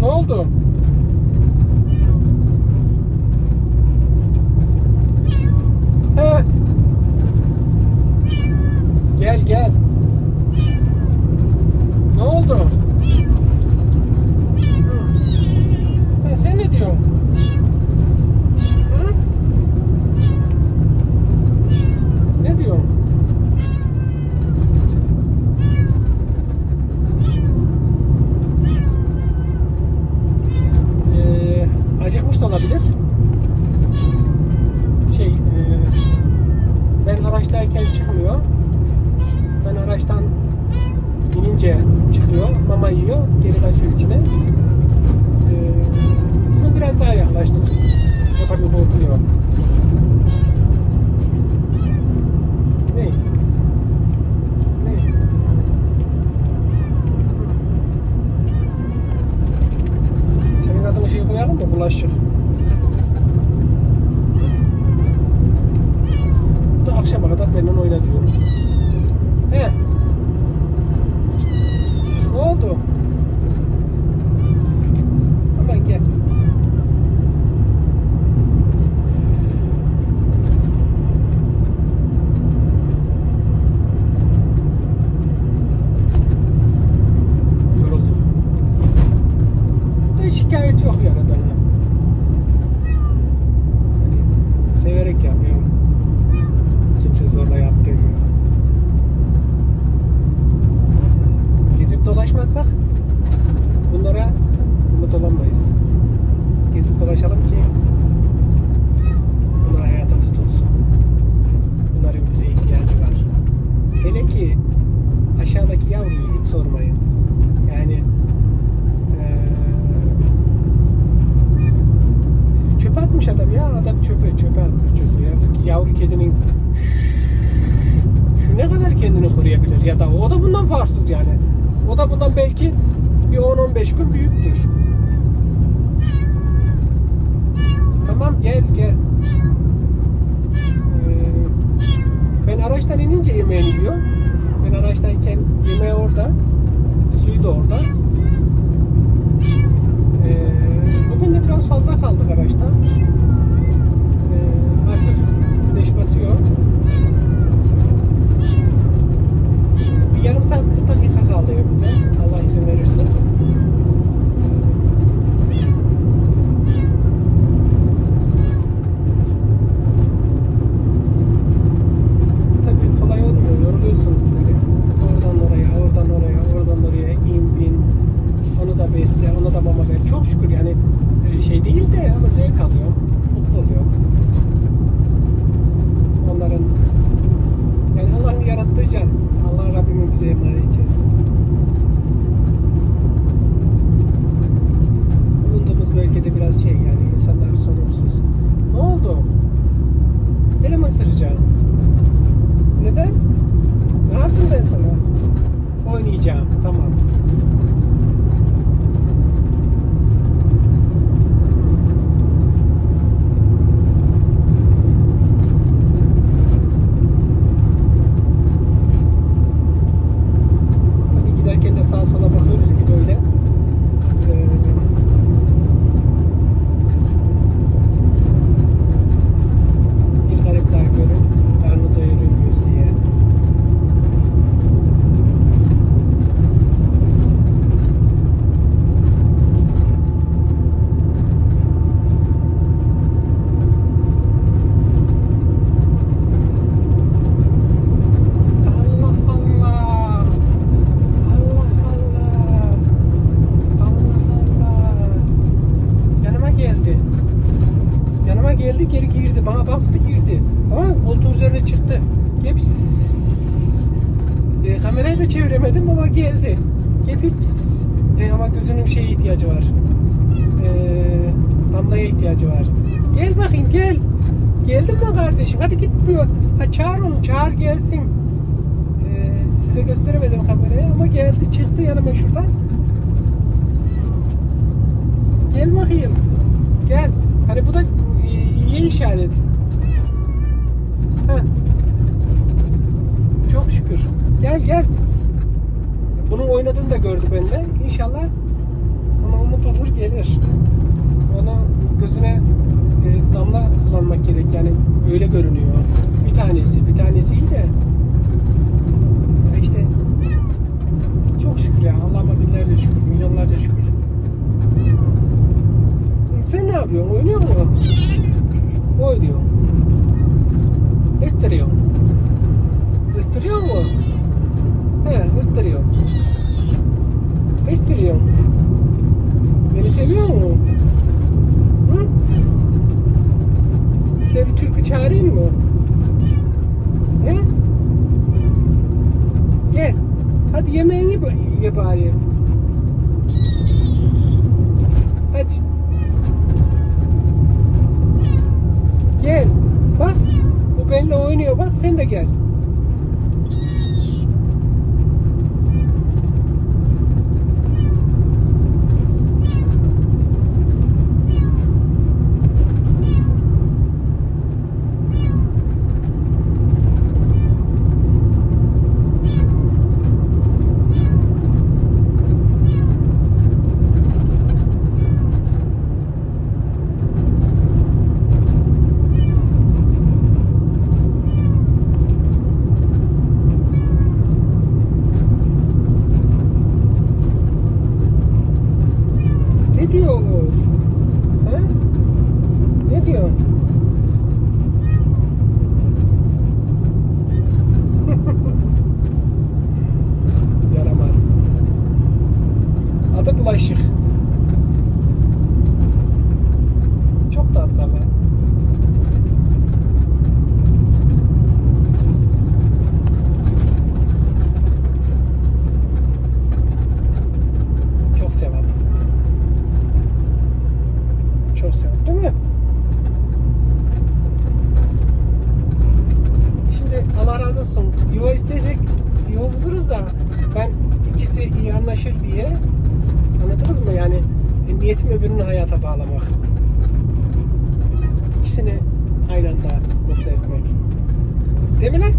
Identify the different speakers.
Speaker 1: Ne oldu? İnince çıkıyor, mama yiyor, geri kaçıyor içine. Ee, biraz daha yaklaştık. Tabii korkuyor. Ne? Ne? Senin adını şey koyalım mı? Bulaşık. Bu da akşama kadar benimle oyna diyor. He. Ne oldu? Hemen gel. Yorulduk. Da şikayet yok yaradan ha. Gezip O da bundan belki bir 10-15 gün büyüktür. Tamam gel gel. Ee, ben araçtan inince yemeğini yiyor. Ben araçtayken yemeği orada. Suyu da orada. 兄ちゃん、たま。Kamerayı da çeviremedim ama geldi. Gel pis pis pis pis. E, ama gözünün şeye ihtiyacı var. E, damlaya ihtiyacı var. Gel bakayım gel. Geldin mi kardeşim? Hadi gitmiyor. Ha çağır onu çağır gelsin. Ee, size gösteremedim kamerayı ama geldi çıktı yanıma şuradan. Gel bakayım. Gel. Hani bu da iyi işaret. Heh. Çok şükür. Gel gel. Bunun oynadığını da gördü bende. İnşallah Ama umut olur gelir. Ona gözüne e, damla kullanmak gerek yani öyle görünüyor. Bir tanesi, bir tanesi iyi de işte çok şükür ya Allah'ıma binlerce şükür, milyonlarca şükür. Sen ne yapıyorsun? Oynuyor mu? Oynuyor. Estiriyor. Estiriyor mu? He, estiriyor. Estiriyor. Beni seviyor mu? Hı? Size bir türkü çağırayım mı? He? Gel. Hadi yemeğini ye, ye bari. Hadi. Gel. Bak. Bu benimle oynuyor. Bak sen de gel. Ne diyor o? Ha? Ne diyor? Yaramaz. Adı Bulaşık. Çok tatlı ama. Çok severim. Çok severim değil mi? Şimdi Allah razı olsun. Yuva istesek buluruz da ben ikisi iyi anlaşır diye anladınız mı? Yani e, niyetim öbürünü hayata bağlamak. İkisini aynı anda mutlu etmek. Değil mi lan?